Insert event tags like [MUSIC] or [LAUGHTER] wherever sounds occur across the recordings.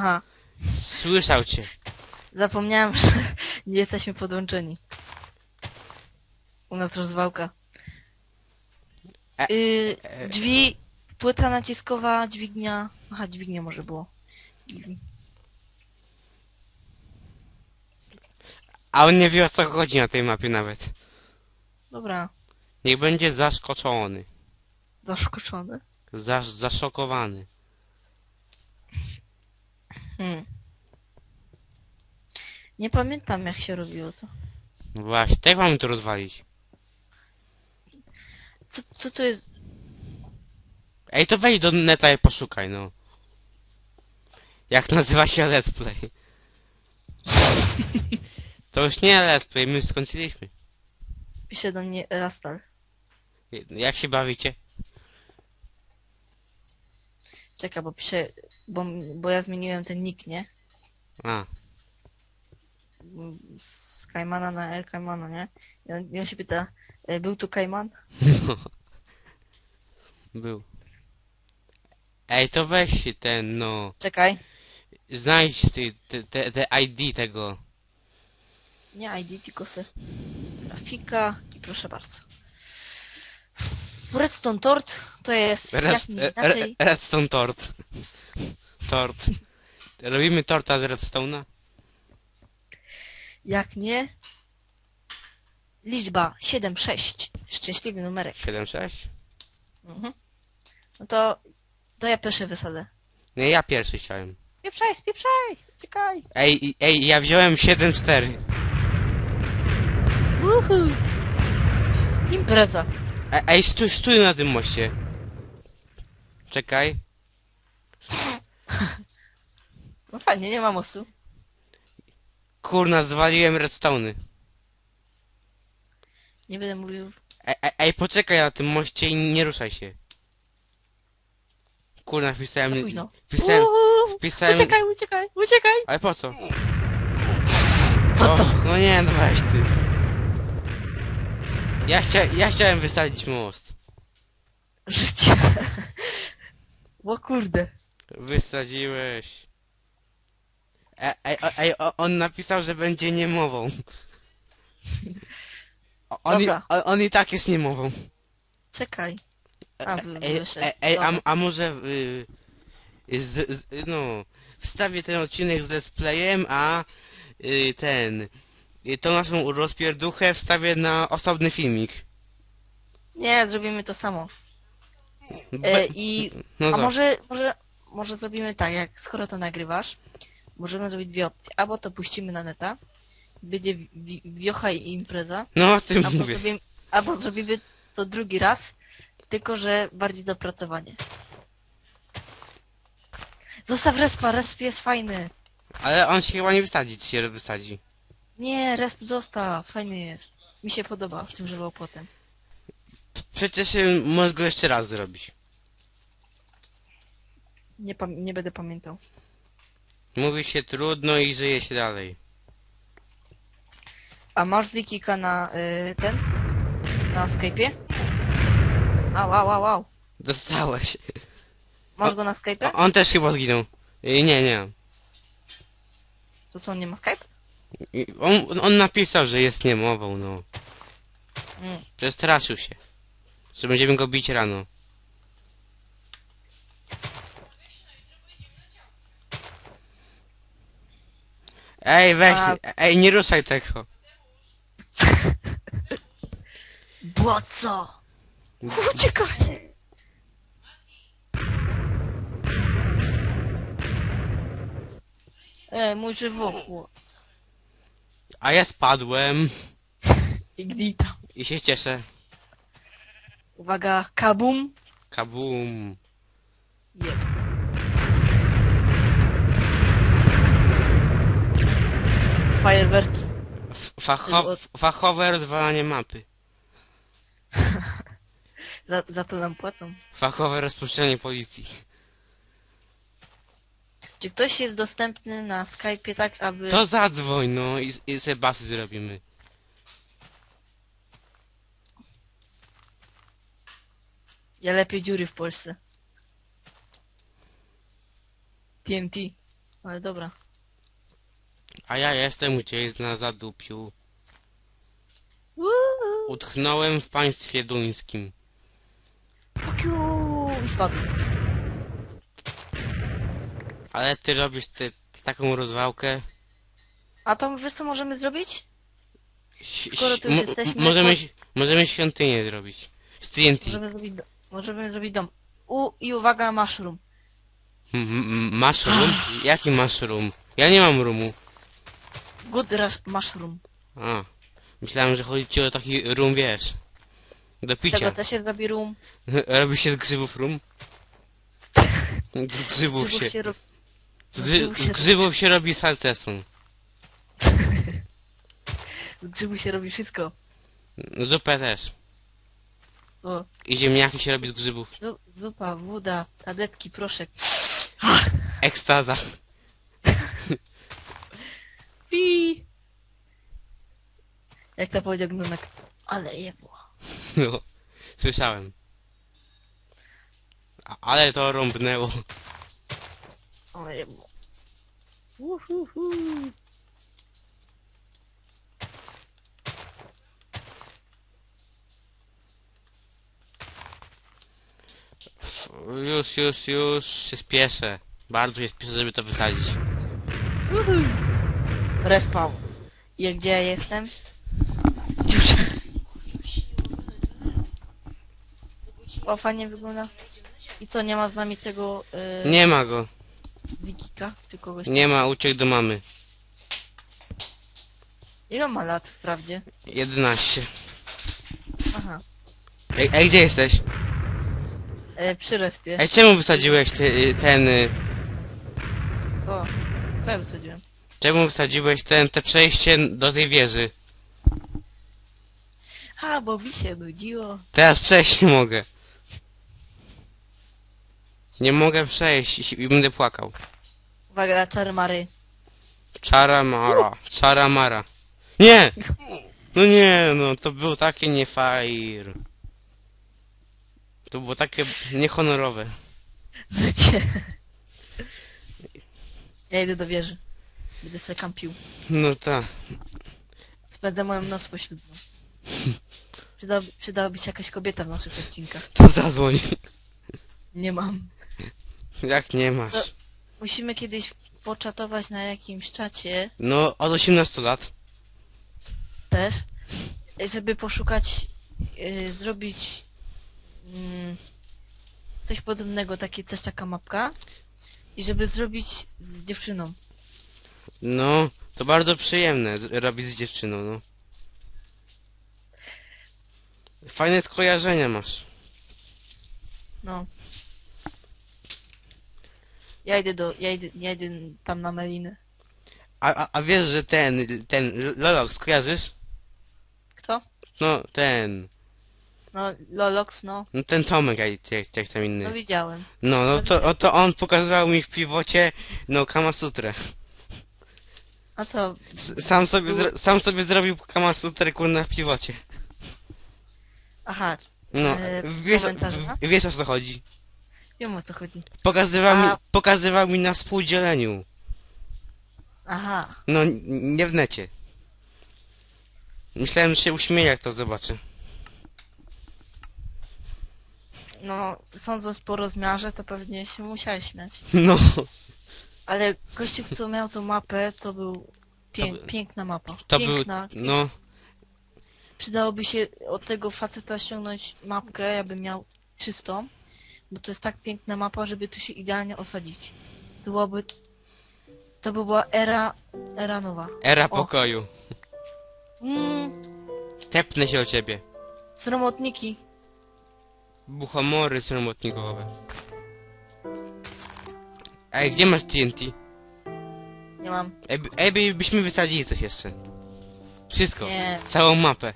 Aha, Słyszał cię. zapomniałem, [LAUGHS] że nie jesteśmy podłączeni. U nas rozwałka. E- Y, e- drzwi, płyta naciskowa, dźwignia. Aha, dźwignia może było. A on nie wie o co chodzi na tej mapie nawet. Dobra, Niech będzie zaszkoczony. zaszkoczony. Zasz, zaszokowany. Hmm. Nie pamiętam jak się robiło to. No właśnie, tak mamy to rozwalić. Co, co to jest? Ej, to wejdź do neta i poszukaj, no. Jak nazywa się let's play? [LAUGHS] To już nie let's play, my skończyliśmy. Pisze do mnie Rastal. Jak się bawicie? Czeka, bo pisze, bo, bo ja zmieniłem ten nick, nie? A, Z Kajmana na El Kajmana, nie? I on, i on się pyta, e, był tu Kajman? [LAUGHS] był. Ej, to weź się ten, no. Czekaj. Znajdź ty, te, te, te ID tego. Nie ID, tylko se grafika i proszę bardzo. Redstone Tort to jest jak Red, nie inaczej. re, redstone tort. Tort. Robimy torta z redstone'a? Jak nie liczba 7-6. Szczęśliwy numerek. 7-6? Mhm. No to, to ja pierwszy wysadzę. Nie, ja pierwszy chciałem. Spieprzaj, spieprzaj! Czekaj! Ej, i- ej, ja wziąłem 7-4. Uhu! Impreza! E, Ej, stój, stój na tym moście. Czekaj. No fajnie, nie ma mostu. Kurna, zwaliłem redstone'y. Nie będę mówił. Ej, ej, ej, poczekaj na tym moście i nie ruszaj się. Kurna, wpisałem... Za późno. Wpisałem... Uuu, wpisałem- Uciekaj, uciekaj, uciekaj! Ale po co? Po O, no nie, no weź ty. Ja, chcia, ja chciałem wysadzić most. [LAUGHS] Życie. O kurde. Wysadziłeś. Ej, ej, ej, o- on napisał, że będzie niemową. O- On, i, Dobra. o- on i tak jest niemową. Czekaj. A, wy, Ej, wyszedł. ej, ej a, Dobra. a może y, z, z, no wstawię ten odcinek z let's playem, a y, ten y, tą naszą rozpierduchę wstawię na osobny filmik. Nie, zrobimy to samo. Be- E, I... no A może, może, może zrobimy tak, jak skoro to nagrywasz, możemy zrobić dwie opcje. Albo to puścimy na neta, będzie wi- wi- wiocha i impreza, No o tym albo mówię. zrobimy, albo zrobimy to drugi raz, tylko że bardziej dopracowanie. Zostaw respa, resp jest fajny. Ale on się chyba nie wysadzi, czy się wysadzi. Nie, resp zostaw, fajny jest. Mi się podoba z tym, potem. Przecież y, możesz go jeszcze raz zrobić. Nie, pam- nie będę pamiętał. Mówi się trudno i żyje się dalej. A masz Zikika na y, ten? Na Skype'ie? Au, au, au, au. Dostałeś. Masz O- go na Skype'ie? O, on też chyba zginął. Y, Nie, nie. To co, on nie ma Skype? Y, On, on napisał, że jest niemową, no. Mm. Przestraszył się. Że będziemy go bić rano. Ej, weź, A- ej, nie ruszaj tego. [LAUGHS] Bo co? Uciekaj! Ej, mój żywopłot. A ja spadłem Ignita. i się cieszę. Uwaga, kabum. Kabum. Jeb. Fajerwerki. F- Facho fachowe rozwalanie mapy. [LAUGHS] Za, za to nam płacą. Fachowe rozpuszczenie policji. Czy ktoś jest dostępny na Skype'ie tak, aby... To zadzwoń, no i, i se basy zrobimy. Ja lepiej dziury w Polsce. TMT. Ale dobra. A ja jestem gdzieś na zadupiu. Woo! Utknąłem w państwie duńskim. Fuck you! I spadł. Ale ty robisz ty, taką rozwałkę. A to wiesz co możemy zrobić? Ś- Skoro tu już mo- jesteśmy, możemy, to- ś- możemy świątynię zrobić. Z TNT. Możemy zrobić, do... możemy zrobić dom. U i uwaga, mushroom. M-? Jaki mushroom? Ja nie mam rumu. Good rush mushroom. A. Myślałem, że chodzi ci o taki rum, wiesz. Do Z tego picia. też jest zrobi room. [LAUGHS] Robi się z grzybów rum? Z grzybów się. robi. Z, grzy, z się- grzybów się robi salceson. [LAUGHS] Z grzybów się robi wszystko. Zupę też. O, I ziemniaki się robi z grzybów. zu, zupa, woda, tabletki, proszek. Ekstaza. Jak to powiedział gnomek. Ale jebło. No. Słyszałem. A, ale to rąbnęło. Ale jebło. Uhuhu. Już, już, już się spieszę. Bardzo się spieszę, żeby to wysadzić. Uhu. Respawn. I gdzie ja jestem? [LAUGHS] O, fajnie wygląda. I co, nie ma z nami tego yy, Nie ma go. Zikika? Czy kogoś? Nie ma, uciekł do mamy. Ile on ma lat wprawdzie? 11. Aha. Ej, ej gdzie jesteś? E, przy respie. Ej, czemu wysadziłeś ty, ten... y, Co? Co ja wysadziłem? Czemu wysadziłeś ten, te przejście do tej wieży? A, bo mi się nudziło. Teraz przejść nie mogę. Nie mogę przejść i, i będę płakał. Uwaga, czarmary. Czara mara, czara mara. Nie! No nie, no to było takie niefajr. To było takie niehonorowe. Życie. Ja idę do wieży. Będę sobie kampił. No tak. Spędzę moją noc poślubną. Przyda, przydałaby się jakaś kobieta w naszych odcinkach. To zadzwoń. Nie mam. Jak nie masz? Musimy kiedyś poczatować na jakimś czacie No, od 18 lat. też, żeby poszukać, yy, zrobić mm, coś podobnego, takie też taka mapka i żeby zrobić z dziewczyną. No, to bardzo przyjemne robić z dziewczyną, no. Fajne skojarzenia masz. No. Ja idę do, ja idę, ja idę tam na Melinę. A, a, a wiesz, że ten, ten Lolok, skojarzysz? Kto? No, ten, No, Lolox, no. no ten Tomek, jak, jak, jak tam No inny. widziałem. No, no to, o, to on pokazywał mi w piwocie, no, Kamasutrę. A co? S- Sam sobie, zro, sam sobie zrobił Kamasutrę, kurna, w piwocie. Aha, No, E, wiesz, komentarze? w- wiesz o co chodzi. wiem o co chodzi. Pokazywał mi, A- pokazywał mi na współdzieleniu. Aha. No, n- nie w necie. Myślałem, że się uśmieje, jak to zobaczy. No, sądząc po rozmiarze, to pewnie się musiałeś śmiać. No, Ale gościu, kto miał tą mapę, to był To by- piękna mapa. to był, Piękna. no, Przydałoby się od tego faceta ściągnąć mapkę, ja bym miał czystą, bo to jest tak piękna mapa, żeby tu się idealnie osadzić. To byłaby... To by była era... era nowa. era O. pokoju. Mmm, Tepnę się o ciebie. sromotniki. Buchomory sromotnikowe. Ej, gdzie masz TNT? Nie mam. Ej, by- ej by- byśmy wysadzili coś jeszcze. Wszystko. Nie. Całą mapę.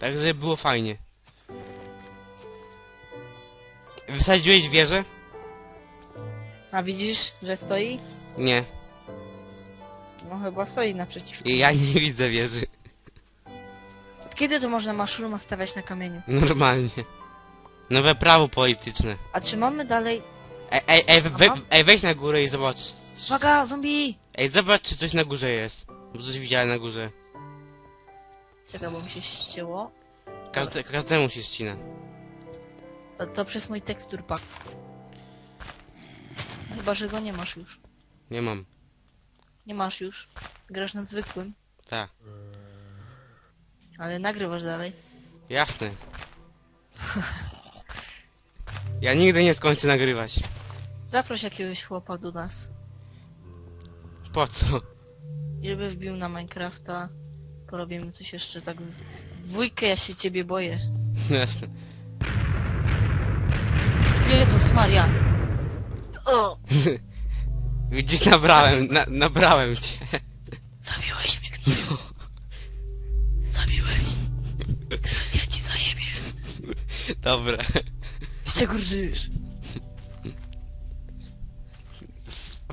Tak, żeby było fajnie. Wysadziłeś wieżę? A widzisz, że stoi? Nie. No chyba stoi naprzeciwko. I Ja nie widzę wieży. Od kiedy to można maszruma stawiać na kamieniu? Normalnie. Nowe prawo polityczne. A czy mamy dalej... Ej, ej, ej, we, Aha. ej weź na górę i zobacz, Uwaga, zombie! Ej, zobacz czy coś na górze jest. Bo coś widziałem na górze. Czekaj, bo mi się ścięło. Każde, każdemu się ścina. To, to przez mój tekstur pack. Chyba, że go nie masz już. Nie mam. Nie masz już. Grasz na zwykłym, Tak. ale nagrywasz dalej. Jasne. Ja nigdy nie skończę nagrywać. Zaproś jakiegoś chłopa do nas. Po co? Żeby wbił na Minecrafta. Porobimy coś jeszcze tak w dwójkę, ja się ciebie boję. Jasne. [LAUGHS] Jezus Maria! O! [LAUGHS] Widzisz, nabrałem, na, nabrałem cię. Zabiłeś mnie, gnoju! Zabiłeś! Ja ci zajebię! Dobra. Z czego rżysz?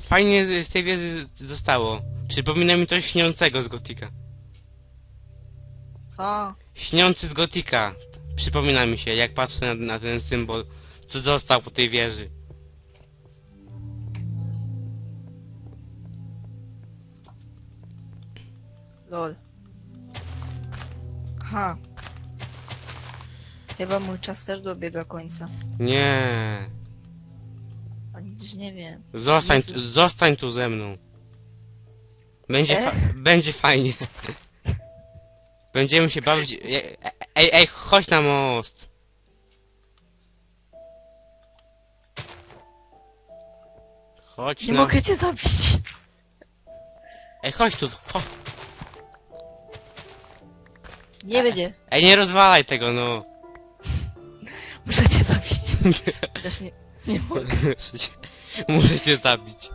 Fajnie z z tej wieży zostało. Przypomina mi to śniącego z Gotika. Co? Śniący z Gotika. Przypomina mi się, jak patrzę na, na ten symbol, co został po tej wieży. Lol. Aha. Chyba mój czas też dobiega końca. Nie. A nic nie wiem. Zostań, Jezu. zostań tu ze mną. Będzie, fa E? będzie fajnie. Będziemy się bawić. Ej, ej, ej, chodź na most. Chodź Nie na... mogę cię zabić. Ej, chodź tu. Chodź. Nie będzie. Ej, nie rozwalaj tego, no. Muszę cię zabić. Chociaż nie, nie [LAUGHS] mogę. Muszę cię- Muszę cię zabić.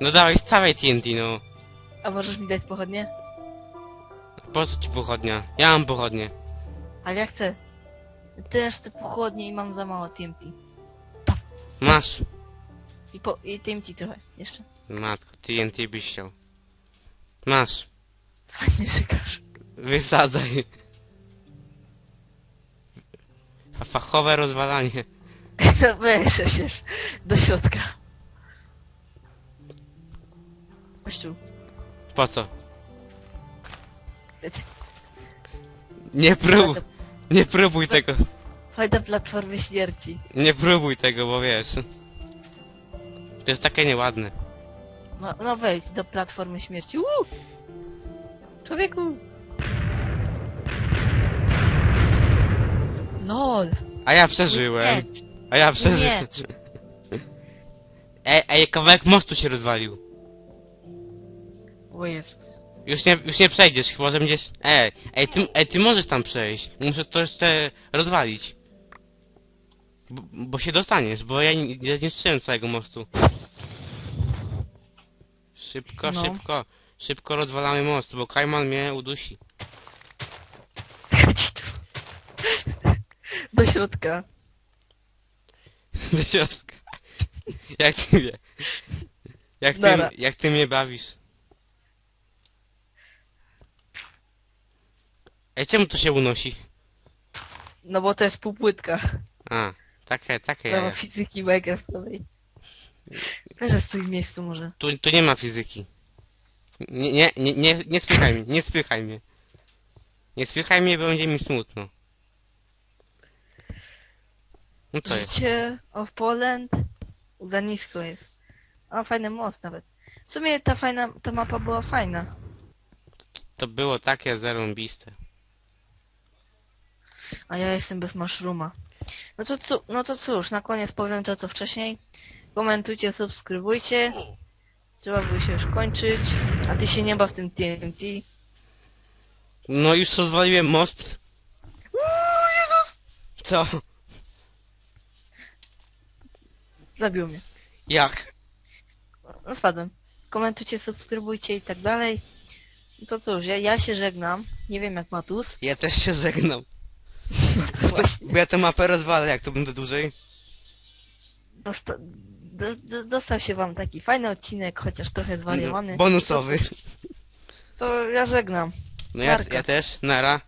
No dawaj, stawaj TNT, no. A możesz mi dać pochodnie? Po co ci pochodnia? Ja mam pochodnie. Ale ja chcę. Też chcę pochodnie i mam za mało TMT. Masz. I, po, i TMT trochę. Jeszcze. Matko, TNT byś chciał. Masz. Fajnie szykasz. Wysadzaj. Fa- Fachowe rozwalanie. [LAUGHS] Weź się do środka. Tu. Po co? Nie próbuj, nie próbuj tego. Chodź do platformy śmierci. Nie próbuj tego, bo wiesz. To jest takie nieładne. No, no wejdź do platformy śmierci. Uuu! Człowieku! LOL! A ja przeżyłem. Nie, A ja przeżyłem. Ej, ej, kawałek mostu się rozwalił. O Jezus. Już nie, już nie przejdziesz, chyba że będziesz... Ej, ej, ty, ej, ty możesz tam przejść. Muszę to jeszcze rozwalić. Bo, bo się dostaniesz, bo ja nie, ja nie strzałem całego mostu. Szybko, No. szybko. Szybko rozwalamy most, bo Kajman mnie udusi. Chodź tu. Do środka. Do środka. Jak ty mnie... Jak ty, Dobra. jak ty mnie bawisz. Ej, czemu to się unosi? No bo to jest półpłytka. A, takie, takie Prawo jaja. fizyki Minecraftowej. Leżę w swoim miejscu może. Tu, tu nie ma fizyki. Nie, nie, nie, nie, nie spychaj mnie, nie spychaj mnie. Nie spychaj mnie, bo będzie mi smutno. No co jest? Życie of Poland. Za nisko jest. A fajny most nawet. W sumie ta fajna, ta mapa była fajna. To było takie zarąbiste. A ja jestem bez mushrooma. No to, cu- no to cóż, na koniec powiem to co wcześniej. Komentujcie, subskrybujcie. Trzeba by się już kończyć. A ty się nie baw tym TNT. No już rozwaliłem most. Co? Zabił mnie. Jak? No spadłem. Komentujcie, subskrybujcie i tak dalej. No to cóż, ja, ja się żegnam. Nie wiem jak Matus. Ja też się żegnam. Bo ja tę mapę rozwalę, jak to będę dłużej. Dosta do, do, dostał się wam taki fajny odcinek, chociaż trochę zwariowany. Bonusowy. To ja żegnam. No ja, Narka. ja też. Nara.